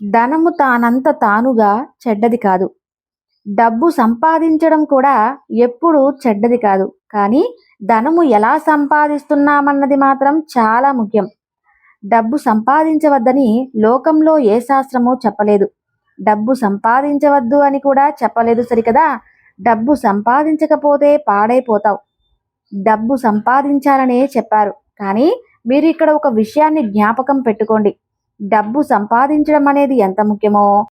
ధనము తానంత తానుగా చెడ్డది కాదు. డబ్బు సంపాదించడం కూడా ఎప్పుడూ చెడ్డది కాదు. కానీ ధనము ఎలా సంపాదిస్తున్నామన్నది మాత్రం చాలా ముఖ్యం. డబ్బు సంపాదించవద్దని లోకంలో ఏ శాస్త్రమూ చెప్పలేదు. డబ్బు సంపాదించవద్దు అని కూడా చెప్పలేదు సరికదా? డబ్బు సంపాదించకపోతే పాడైపోతావు. డబ్బు సంపాదించాలనే చెప్పారు. కానీ మీరు ఇక్కడ ఒక విషయాన్ని జ్ఞాపకం పెట్టుకోండి. డబ్బు సంపాదించడం అనేది ఎంత ముఖ్యమో?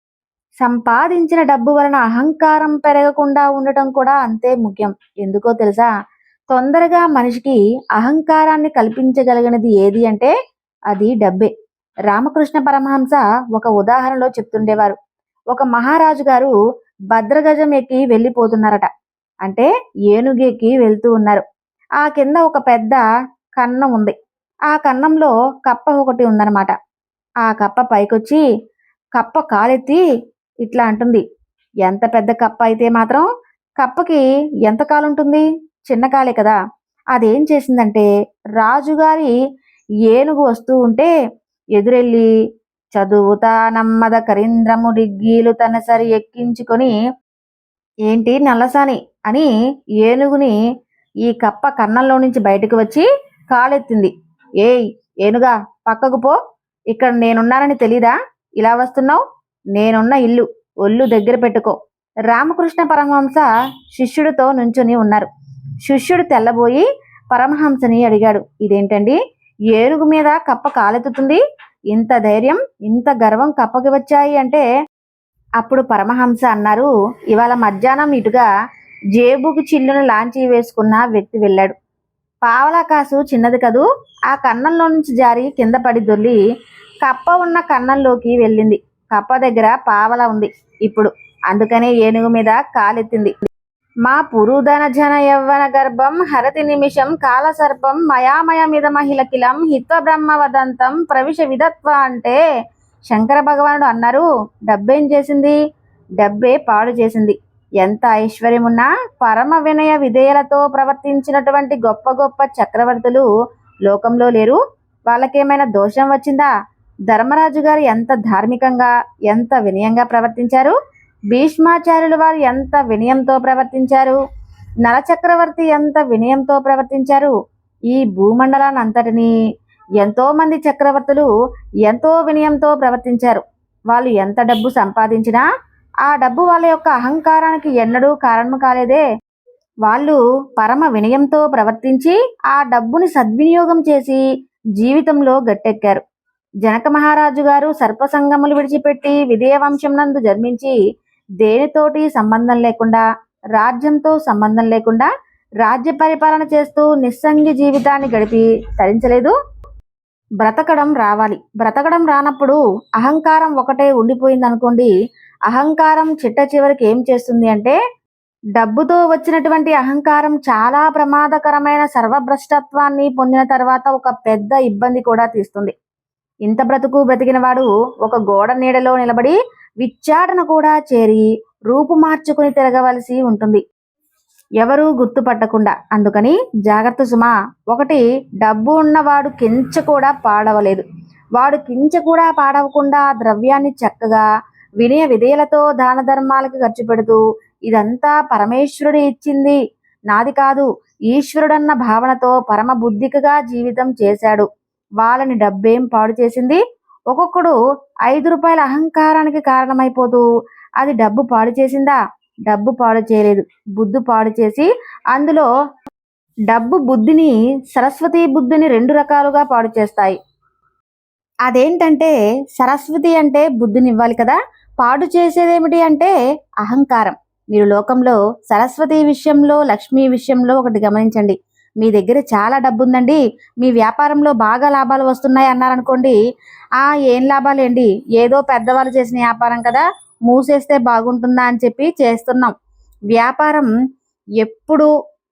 సంపాదించిన డబ్బు వలన అహంకారం పెరగకుండా ఉండటం కూడా అంతే ముఖ్యం. ఎందుకో తెలుసా? తొందరగా మనిషికి అహంకారాన్ని కల్పించగలిగినది ఏది అంటే అది డబ్బే. రామకృష్ణ పరమహంస ఒక ఉదాహరణలో చెప్తుండేవారు. ఒక మహారాజు గారు భద్రగజం ఎక్కి వెళ్ళిపోతున్నారట. అంటే ఏనుగు ఎక్కి వెళ్తూ ఉన్నారు. ఆ కింద ఒక పెద్ద కన్నం ఉంది. ఆ కన్నంలో కప్ప ఒకటి ఉందన్నమాట. ఆ కప్ప పైకొచ్చి కప్ప కాలెత్తి ఇట్లా అంటుంది. ఎంత పెద్ద కప్ప అయితే మాత్రం కప్పకి ఎంత కాలు ఉంటుంది చిన్న కాలే కదా. అదేం చేసిందంటే రాజుగారి ఏనుగు వస్తూ ఉంటే ఎదురెళ్ళి చదువుతా నమ్మద కరీంద్రము డిగ్గీలు తనసరి ఎక్కించుకొని ఏంటి నల్లసాని అని ఏనుగుని ఈ కప్ప కన్నంలో నుంచి బయటకు వచ్చి కాలెత్తింది. ఏయ్ ఏనుగా పక్కకు పో. ఇక్కడ నేనున్నానని తెలీదా? ఇలా వస్తున్నావు? నేనున్న ఇల్లు ఒళ్ళు దగ్గర పెట్టుకో. రామకృష్ణ పరమహంస శిష్యుడితో నుంచుని ఉన్నారు. శిష్యుడు తెల్లబోయి పరమహంసని అడిగాడు. ఇదేంటండి? ఏనుగు మీద కప్ప కాలెత్తుతుంది? ఇంత ధైర్యం ఇంత గర్వం కప్పకి వచ్చాయి అంటే? అప్పుడు పరమహంస అన్నారు ఇవాళ మధ్యాహ్నం ఇటుగా జేబుకి చిల్లును లాంచి వేసుకున్న వ్యక్తి వెళ్ళాడు. పావలా కాసు చిన్నది కదూ. ఆ కన్నంలో నుంచి జారి కింద పడి దొల్లి కప్ప ఉన్న కన్నంలోకి వెళ్ళింది. కప్ప దగ్గర పావల ఉంది ఇప్పుడు. అందుకనే ఏనుగు మీద కాలెత్తింది. మా పురుధన జన యవ్వన గర్భం హరతి నిమిషం కాల సర్పం మయామయమిద మహిళ కిలం హిత్వ బ్రహ్మ వదంతం ప్రవిశ విధత్వ అంటే శంకర భగవానుడు అన్నారు. డబ్బేం చేసింది? డబ్బే పాడు చేసింది. ఎంత ఐశ్వర్యం ఉన్నా పరమ వినయ విధేయలతో ప్రవర్తించినటువంటి గొప్ప గొప్ప చక్రవర్తులు లోకంలో లేరు. వాళ్ళకేమైనా దోషం వచ్చిందా? ధర్మరాజు గారు ఎంత ధార్మికంగా ఎంత వినయంగా ప్రవర్తించారు? భీష్మాచార్యులు వారు ఎంత వినయంతో ప్రవర్తించారు? నలచక్రవర్తి ఎంత వినయంతో ప్రవర్తించారు? ఈ భూమండలాన్ని అంతటినీ ఎంతోమంది చక్రవర్తులు ఎంతో వినయంతో ప్రవర్తించారు. వాళ్ళు ఎంత డబ్బు సంపాదించినా ఆ డబ్బు వాళ్ళ యొక్క అహంకారానికి ఎన్నడూ కారణం కాలేదే. వాళ్ళు పరమ వినయంతో ప్రవర్తించి ఆ డబ్బుని సద్వినియోగం చేసి జీవితంలో గట్టెక్కారు. జనక మహారాజు గారు సర్పసంగములు విడిచిపెట్టి విధేయ నందు జన్మించి దేనితోటి సంబంధం లేకుండా రాజ్యంతో సంబంధం లేకుండా రాజ్య పరిపాలన చేస్తూ నిస్సంగి జీవితాన్ని గడిపి తరించలేదు. బ్రతకడం రావాలి. బ్రతకడం రానప్పుడు అహంకారం ఒకటే ఉండిపోయింది అనుకోండి అహంకారం చిట్ట చివరికి ఏం చేస్తుంది అంటే డబ్బుతో వచ్చినటువంటి అహంకారం చాలా ప్రమాదకరమైన సర్వభ్రష్టత్వాన్ని పొందిన తర్వాత ఒక పెద్ద ఇబ్బంది కూడా తీస్తుంది. ఇంత బ్రతుకు బ్రతికిన వాడు ఒక గోడ నీడలో నిలబడి విచ్చాటన కూడా చేరి రూపు మార్చుకుని తిరగవలసి ఉంటుంది. ఎవరూ గుర్తుపట్టకుండా. అందుకని జాగ్రత్త సుమా ఒకటి డబ్బు ఉన్నవాడు కించ కూడా పాడవలేదు. వాడు కించ కూడా పాడవకుండా ద్రవ్యాన్ని చక్కగా వినయ విధేయులతో దాన ధర్మాలకు ఖర్చు పెడుతూ ఇదంతా పరమేశ్వరుడు ఇచ్చింది. నాది కాదు ఈశ్వరుడన్న భావనతో పరమ బుద్ధికగా జీవితం చేశాడు. వాళ్ళని డబ్బేం పాడు చేసింది? ఒక్కొక్కడు ఐదు రూపాయల అహంకారానికి కారణమైపోతూ అది డబ్బు పాడు చేసిందా? డబ్బు పాడు చేయలేదు. బుద్ధు పాడు చేసి అందులో డబ్బు బుద్ధిని సరస్వతి బుద్ధిని రెండు రకాలుగా పాడు చేస్తాయి. అదేంటంటే సరస్వతి అంటే బుద్ధిని ఇవ్వాలి కదా? పాడు చేసేదేమిటి అంటే అహంకారం. మీరు లోకంలో సరస్వతి విషయంలో లక్ష్మి విషయంలో ఒకటి గమనించండి. మీ దగ్గర చాలా డబ్బు ఉందండి మీ వ్యాపారంలో బాగా లాభాలు వస్తున్నాయి అన్నారనుకోండి ఆ ఏం లాభాలేండి? ఏదో పెద్దవాళ్ళు చేసిన వ్యాపారం కదా మూసేస్తే బాగుంటుందా అని చెప్పి చేస్తున్నాం. వ్యాపారం ఎప్పుడు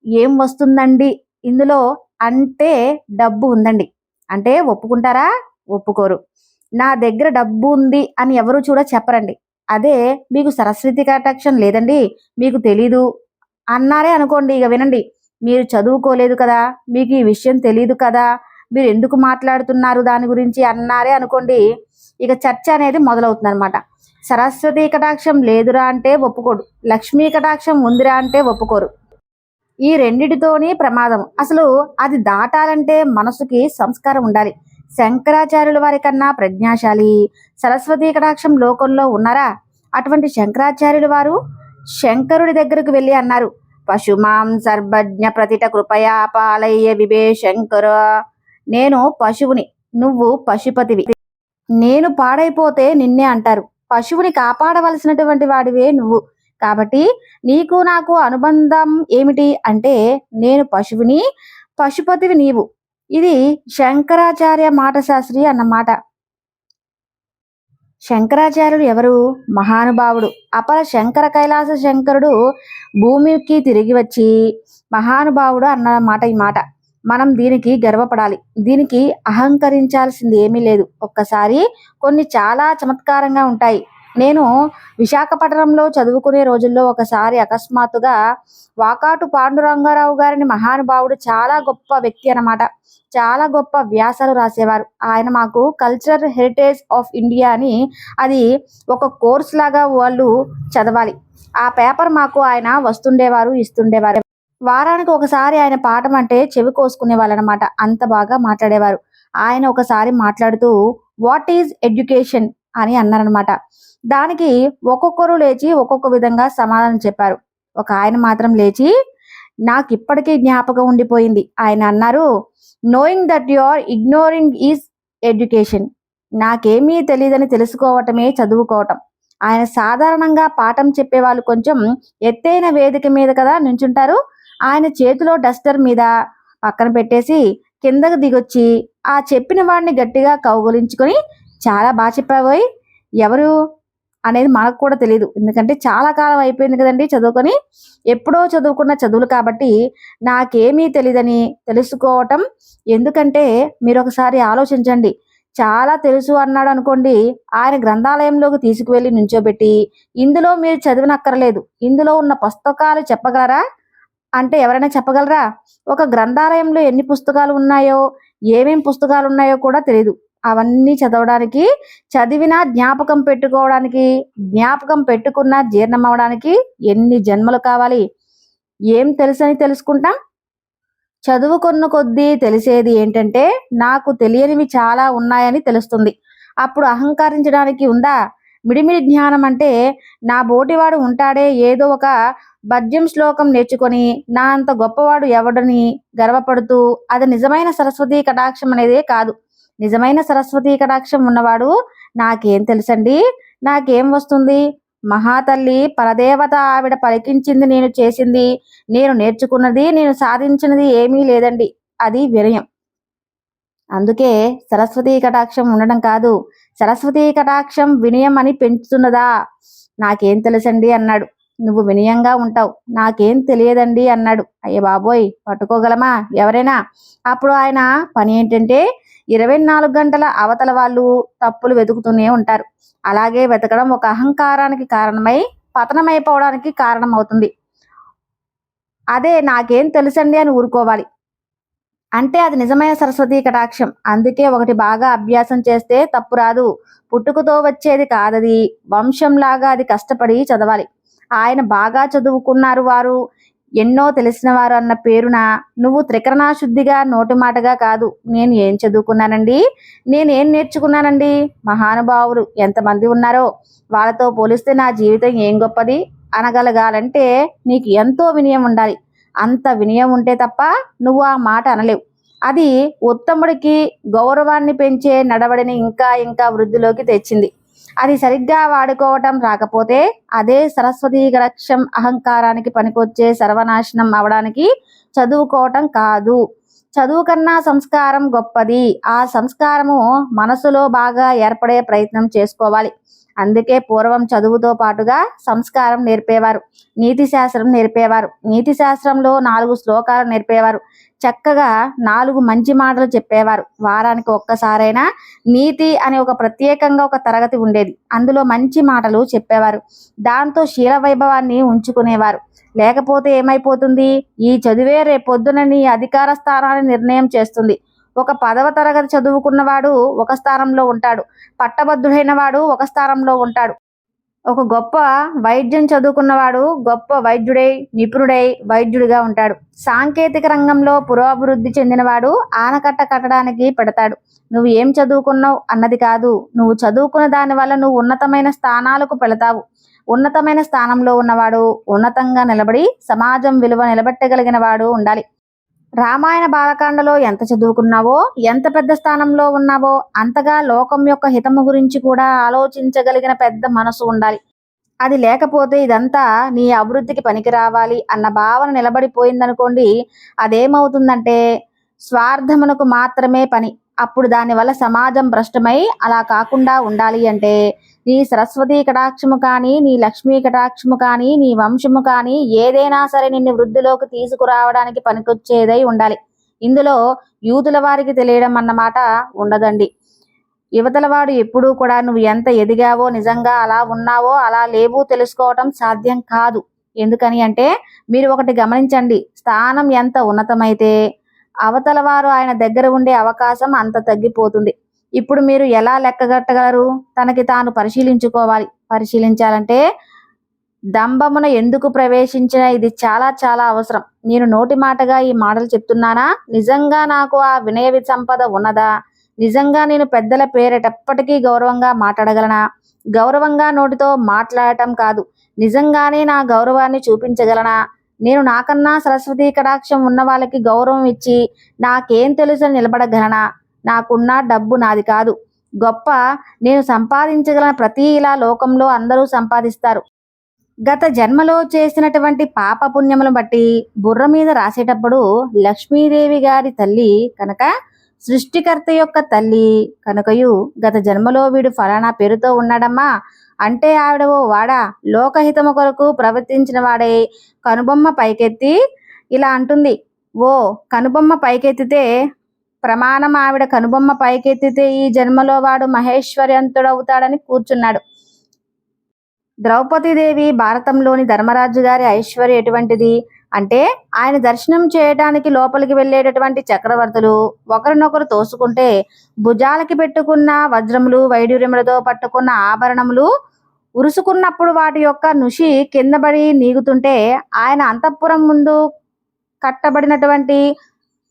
ఏం వస్తుందండి? ఇందులో అంటే డబ్బు ఉందండి. అంటే ఒప్పుకుంటారా? ఒప్పుకోరు. నా దగ్గర డబ్బు ఉంది అని ఎవరు చూడ చెప్పరండి. అదే మీకు సరస్వతి కటాక్షం లేదండి మీకు తెలీదు అన్నారే అనుకోండి ఇక వినండి. మీరు చదువుకోలేదు కదా మీకు ఈ విషయం తెలియదు కదా మీరు ఎందుకు మాట్లాడుతున్నారు దాని గురించి అన్నారే అనుకోండి ఇక చర్చ అనేది మొదలవుతుంది అనమాట సరస్వతి కటాక్షం లేదురా అంటే ఒప్పుకోడు లక్ష్మీ కటాక్షం ఉందిరా అంటే ఒప్పుకోరు. ఈ రెండిటితోని ప్రమాదం. అసలు అది దాటాలంటే మనసుకి సంస్కారం ఉండాలి. శంకరాచార్యుల వారి కన్నా ప్రజ్ఞాశాలి. సరస్వతి కటాక్షం లోకంలో ఉన్నారా? అటువంటి శంకరాచార్యుల వారు శంకరుడి దగ్గరకు వెళ్ళి అన్నారు. పశుమాం సర్వజ్ఞ ప్రతిట కృపయా పాలయ్య విభే శంకర. నేను పశువుని నువ్వు పశుపతివి. నేను పాడైపోతే నిన్నే అంటారు. పశువుని కాపాడవలసినటువంటి వాడివే నువ్వు. కాబట్టి నీకు నాకు అనుబంధం ఏమిటి అంటే నేను పశువుని పశుపతివి నీవు. ఇది శంకరాచార్య మాట శాస్త్రి అన్నమాట. శంకరాచార్యుడు ఎవరు? మహానుభావుడు. అపర శంకర కైలాస శంకరుడు భూమికి తిరిగి వచ్చి మహానుభావుడు అన్నమాట ఈ మాట. మనం దీనికి గర్వపడాలి. దీనికి అహంకరించాల్సింది ఏమీ లేదు. ఒక్కసారి కొన్ని చాలా చమత్కారంగా ఉంటాయి. నేను విశాఖపట్నంలో చదువుకునే రోజుల్లో ఒకసారి అకస్మాత్తుగా వాకాటు పాండురంగారావు గారిని మహానుభావుడు చాలా గొప్ప వ్యక్తి అన్నమాట. చాలా గొప్ప వ్యాసాలు రాసేవారు. ఆయన మాకు కల్చరల్ హెరిటేజ్ ఆఫ్ ఇండియా అని అది ఒక కోర్స్ లాగా వాళ్ళు చదవాలి. ఆ పేపర్ మాకు ఆయన వస్తుండేవారు ఇస్తుండేవారు. వారానికి ఒకసారి ఆయన పాఠం అంటే చెవి కోసుకునే వాళ్ళనమాట అంత బాగా మాట్లాడేవారు. ఆయన ఒకసారి మాట్లాడుతూ వాట్ ఈజ్ ఎడ్యుకేషన్? అని అన్నారనమాట దానికి ఒక్కొక్కరు లేచి ఒక్కొక్క విధంగా సమాధానం చెప్పారు. ఒక ఆయన మాత్రం లేచి నాకు ఇప్పటికీ జ్ఞాపకం ఉండిపోయింది. ఆయన అన్నారు knowing that you are ignoring is education నాకేమీ తెలియదని తెలుసుకోవటమే చదువుకోవటం. ఆయన సాధారణంగా పాఠం చెప్పే వాళ్ళు కొంచెం ఎత్తైన వేదిక మీద కదా నుంచుంటారు. ఆయన చేతిలో డస్టర్ మీద పక్కన పెట్టేసి కిందకు దిగొచ్చి ఆ చెప్పిన వాడిని గట్టిగా కౌగులించుకొని చాలా బాగా చెప్పావోయ్ ఎవరు అనేది మనకు కూడా తెలియదు ఎందుకంటే చాలా కాలం అయిపోయింది కదండి చదువుకొని. ఎప్పుడో చదువుకున్న చదువులు కాబట్టి నాకేమీ తెలియదని తెలుసుకోవటం. ఎందుకంటే మీరు ఒకసారి ఆలోచించండి. చాలా తెలుసు అన్నాడు అనుకోండి ఆయన గ్రంథాలయంలోకి తీసుకువెళ్ళి నుంచోబెట్టి ఇందులో మీరు చదివినక్కర్లేదు. ఇందులో ఉన్న పుస్తకాలు చెప్పగలరా? అంటే ఎవరైనా చెప్పగలరా? ఒక గ్రంథాలయంలో ఎన్ని పుస్తకాలు ఉన్నాయో ఏమేం పుస్తకాలు ఉన్నాయో కూడా తెలియదు అవన్నీ చదవడానికి చదివినా జ్ఞాపకం పెట్టుకోవడానికి జ్ఞాపకం పెట్టుకున్నా జీర్ణం అవడానికి ఎన్ని జన్మలు కావాలి? ఏం తెలుసని తెలుసుకుంటాం? చదువుకున్న కొద్దీ తెలిసేది ఏంటంటే నాకు తెలియనివి చాలా ఉన్నాయని తెలుస్తుంది. అప్పుడు అహంకరించడానికి ఉందా? మిడిమిడి జ్ఞానం అంటే నా బోటివాడు ఉంటాడే ఏదో ఒక భద్యం శ్లోకం నేర్చుకొని నా అంత గొప్పవాడు ఎవడని గర్వపడుతూ అది నిజమైన సరస్వతి కటాక్షం అనేదే కాదు. నిజమైన సరస్వతి కటాక్షం ఉన్నవాడు నాకేం తెలుసండి? నాకేం వస్తుంది? మహాతల్లి పరదేవత ఆవిడ పలికించింది నేను చేసింది. నేను నేర్చుకున్నది నేను సాధించినది ఏమీ లేదండి. అది వినయం. అందుకే సరస్వతి కటాక్షం ఉండడం కాదు సరస్వతి కటాక్షం వినయం అని పెంచుతున్నదా? నాకేం తెలుసండి? అన్నాడు. నువ్వు వినయంగా ఉంటావు. నాకేం తెలియదండి అన్నాడు. అయ్య బాబోయ్ పట్టుకోగలమా? ఎవరైనా? అప్పుడు ఆయన పని ఏంటంటే ఇరవై నాలుగు గంటల అవతల వాళ్ళు తప్పులు వెతుకుతూనే ఉంటారు. అలాగే వెతకడం ఒక అహంకారానికి కారణమై పతనమైపోవడానికి కారణమవుతుంది. అదే నాకేం తెలుసండి అని ఊరుకోవాలి. అంటే అది నిజమైన సరస్వతి కటాక్షం. అందుకే ఒకటి బాగా అభ్యాసం చేస్తే తప్పు రాదు. పుట్టుకతో వచ్చేది కాదది. వంశంలాగా అది కష్టపడి చదవాలి. ఆయన బాగా చదువుకున్నారు వారు. ఎన్నో తెలిసిన వారు అన్న పేరున నువ్వు త్రికరణాశుద్ధిగా నోటి మాటగా కాదు. నేను ఏం చదువుకున్నానండి? నేను ఏం నేర్చుకున్నానండి? మహానుభావులు ఎంతమంది ఉన్నారో వాళ్ళతో పోలిస్తే నా జీవితం ఏం గొప్పది? అనగలగాలంటే నీకు ఎంతో వినయం ఉండాలి. అంత వినయం ఉంటే తప్ప నువ్వు ఆ మాట అనలేవు. అది ఉత్తముడికి గౌరవాన్ని పెంచే నడవడిని ఇంకా ఇంకా వృద్ధిలోకి తెచ్చింది. అది సరిగ్గా వాడుకోవటం రాకపోతే అదే సరస్వతి లక్ష్యం అహంకారానికి పనికొచ్చే సర్వనాశనం అవడానికి చదువుకోవటం కాదు. చదువు కన్నా సంస్కారం గొప్పది. ఆ సంస్కారము మనసులో బాగా ఏర్పడే ప్రయత్నం చేసుకోవాలి. అందుకే పూర్వం చదువుతో పాటుగా సంస్కారం నేర్పేవారు నీతి శాస్త్రం నేర్పేవారు. నీతి శాస్త్రంలో నాలుగు శ్లోకాలు నేర్పేవారు. చక్కగా నాలుగు మంచి మాటలు చెప్పేవారు. వారానికి ఒక్కసారైనా నీతి అనే ఒక ప్రత్యేకంగా ఒక తరగతి ఉండేది. అందులో మంచి మాటలు చెప్పేవారు. దాంతో శీల వైభవాన్ని ఉంచుకునేవారు. లేకపోతే ఏమైపోతుంది? ఈ చదివే రేపొద్దున నీ అధికార స్థానాన్ని నిర్ణయం చేస్తుంది. ఒక పదవ తరగతి చదువుకున్నవాడు ఒక స్థానంలో ఉంటాడు. పట్టభద్రుడైన వాడు ఒక స్థానంలో ఉంటాడు. ఒక గొప్ప వైద్యం చదువుకున్నవాడు గొప్ప వైద్యుడై నిపుణుడై వైద్యుడిగా ఉంటాడు. సాంకేతిక రంగంలో పురోభివృద్ధి చెందినవాడు ఆనకట్ట కట్టడానికి పెడతాడు. నువ్వు ఏం చదువుకున్నావు అన్నది కాదు. నువ్వు చదువుకున్న దాని వల్ల నువ్వు ఉన్నతమైన స్థానాలకు పెడతావు. ఉన్నతమైన స్థానంలో ఉన్నవాడు ఉన్నతంగా నిలబడి సమాజం విలువ నిలబెట్టగలిగిన వాడు ఉండాలి. రామాయణ బాలకాండలో ఎంత చదువుకున్నావో ఎంత పెద్ద స్థానంలో ఉన్నావో అంతగా లోకం యొక్క హితము గురించి కూడా ఆలోచించగలిగిన పెద్ద మనసు ఉండాలి. అది లేకపోతే ఇదంతా నీ అభివృద్ధికి పనికి రావాలి అన్న భావన నిలబడిపోయిందనుకోండి అదేమవుతుందంటే స్వార్థమునకు మాత్రమే పని. అప్పుడు దానివల్ల సమాజం భ్రష్టమై అలా కాకుండా ఉండాలి అంటే నీ సరస్వతి కటాక్షము కానీ నీ లక్ష్మీ కటాక్షము కానీ నీ వంశము కానీ ఏదైనా సరే నిన్ను వృద్ధిలోకి తీసుకురావడానికి పనికొచ్చేదై ఉండాలి. ఇందులో యూదుల వారికి తెలియడం అన్నమాట ఉండదండి. యువతల వాడు ఎప్పుడూ కూడా నువ్వు ఎంత ఎదిగావో నిజంగా అలా ఉన్నావో అలా లేవు తెలుసుకోవటం సాధ్యం కాదు. ఎందుకని అంటే మీరు ఒకటి గమనించండి స్థానం ఎంత ఉన్నతమైతే అవతల వారు ఆయన దగ్గర ఉండే అవకాశం అంత తగ్గిపోతుంది. ఇప్పుడు మీరు ఎలా లెక్కగట్టగలరు తనకి తాను పరిశీలించుకోవాలి. పరిశీలించాలంటే దంభమున ఎందుకు ప్రవేశించిన ఇది చాలా చాలా అవసరం. నేను నోటి మాటగా ఈ మాటలు చెప్తున్నానా? నిజంగా నాకు ఆ వినయ సంపద ఉన్నదా? నిజంగా నేను పెద్దల పేరేటప్పటికీ గౌరవంగా మాట్లాడగలనా? గౌరవంగా నోటితో మాట్లాడటం కాదు. నిజంగానే నా గౌరవాన్ని చూపించగలనా? నేను నాకన్నా సరస్వతి కటాక్షం ఉన్న వాళ్ళకి గౌరవం ఇచ్చి నాకేం తెలుసు నిలబడగలనా? నాకున్న డబ్బు నాది కాదు. గొప్ప నేను సంపాదించగల ప్రతి ఇలా లోకంలో అందరూ సంపాదిస్తారు. గత జన్మలో చేసినటువంటి పాపపుణ్యములను బట్టి బుర్ర మీద రాసేటప్పుడు లక్ష్మీదేవి గారి తల్లి కనుక సృష్టికర్త యొక్క తల్లి కనుకయు గత జన్మలో వీడు ఫలానా పేరుతో ఉన్నాడమ్మా. అంటే ఆవిడ ఓ వాడా లోకహితము కొరకు ప్రవర్తించిన వాడే కనుబొమ్మ పైకెత్తి ఇలా అంటుంది. ఓ కనుబొమ్మ పైకెత్తితే ప్రమాణం ఆవిడ కనుబొమ్మ పైకెత్తితే ఈ జన్మలో వాడు మహేశ్వర్యంతుడవుతాడని కూర్చున్నాడు. ద్రౌపదీదేవి భారతంలోని ధర్మరాజు గారి ఐశ్వర్యం ఎటువంటిది? అంటే ఆయన దర్శనం చేయడానికి లోపలికి వెళ్ళేటటువంటి చక్రవర్తులు ఒకరినొకరు తోసుకుంటే భుజాలకి పెట్టుకున్న వజ్రములు వైడూర్యములతో పట్టుకున్న ఆభరణములు ఉరుసుకున్నప్పుడు వాటి యొక్క నుషి కిందబడి నీగుతుంటే ఆయన అంతఃపురం ముందు కట్టబడినటువంటి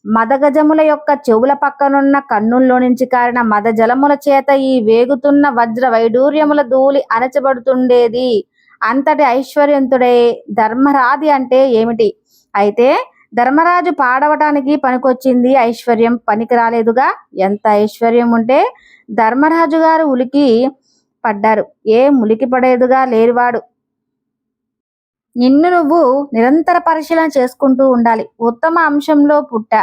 మదగజముల యొక్క చెవుల పక్కనున్న కన్నుల్లో నుంచి కారిన మద జలముల చేత ఈ వేగుతున్న వజ్ర వైడూర్యముల ధూళి అణచబడుతుండేది. అంతటి ఐశ్వర్యంతుడే ధర్మరాది అంటే ఏమిటి? అయితే ధర్మరాజు పాడవటానికి పనికొచ్చింది ఐశ్వర్యం. పనికి రాలేదుగా? ఎంత ఐశ్వర్యం ఉంటే ధర్మరాజు గారు ఉలికి పడ్డారు. ఏ ములికి పడేదుగా? లేరువాడు నిన్ను నువ్వు నిరంతర పరిశీలన చేసుకుంటూ ఉండాలి. ఉత్తమ అంశంలో పుట్ట.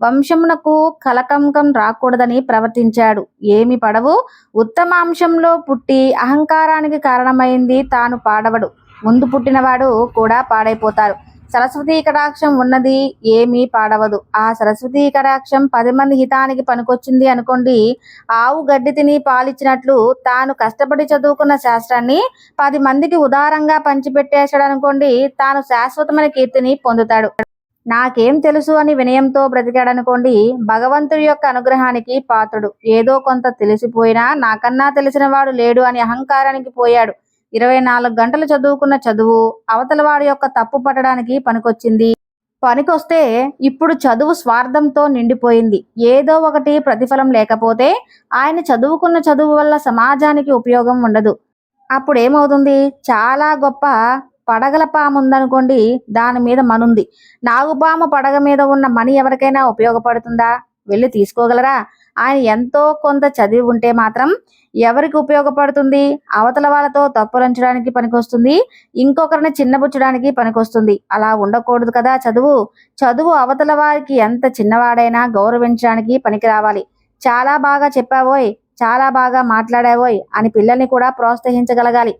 వంశమునకు కలకంకం రాకూడదని ప్రవర్తించాడు. ఏమి పడవు. ఉత్తమ అంశంలో పుట్టి అహంకారానికి కారణమైంది తాను పాడవడు. ముందు పుట్టినవాడు కూడా పాడైపోతారు సరస్వతీ కటాక్షం ఉన్నది ఏమీ పాడవదు. ఆ సరస్వతీ కటాక్షం పది మంది హితానికి పనికొచ్చింది అనుకోండి ఆవు గడ్డి తిని పాలిచ్చినట్లు తాను కష్టపడి చదువుకున్న శాస్త్రాన్ని పది మందికి ఉదారంగా పంచిపెట్టేశాడు అనుకోండి తాను శాశ్వతమైన కీర్తిని పొందుతాడు. నాకేం తెలుసు అని వినయంతో బ్రతికాడనుకోండి భగవంతుడి యొక్క అనుగ్రహానికి పాత్రుడు. ఏదో కొంత తెలిసిపోయినా నాకన్నా తెలిసిన వాడు లేడు అని అహంకారానికి పోయాడు. ఇరవై నాలుగు గంటలు చదువుకున్న చదువు అవతల వాడి యొక్క తప్పు పట్టడానికి పనికొచ్చింది. పనికొస్తే ఇప్పుడు చదువు స్వార్థంతో నిండిపోయింది. ఏదో ఒకటి ప్రతిఫలం లేకపోతే ఆయన చదువుకున్న చదువు వల్ల సమాజానికి ఉపయోగం ఉండదు. అప్పుడు ఏమవుతుంది చాలా గొప్ప పడగల పాము ఉందనుకోండి దాని మీద మనుంది. నాగుపాము పడగ మీద ఉన్న మణి ఎవరికైనా ఉపయోగపడుతుందా? వెళ్ళి తీసుకోగలరా? ఆయన ఎంతో కొంత చదివి ఉంటే మాత్రం ఎవరికి ఉపయోగపడుతుంది? అవతల వాళ్ళతో తప్పులంచడానికి పనికొస్తుంది. ఇంకొకరిని చిన్నబుచ్చడానికి పనికొస్తుంది. అలా ఉండకూడదు కదా చదువు. చదువు అవతల వారికి ఎంత చిన్నవాడైనా గౌరవించడానికి పనికి రావాలి చాలా బాగా చెప్పావోయ్ చాలా బాగా మాట్లాడావోయ్ అని పిల్లల్ని కూడా ప్రోత్సహించగలగాలి.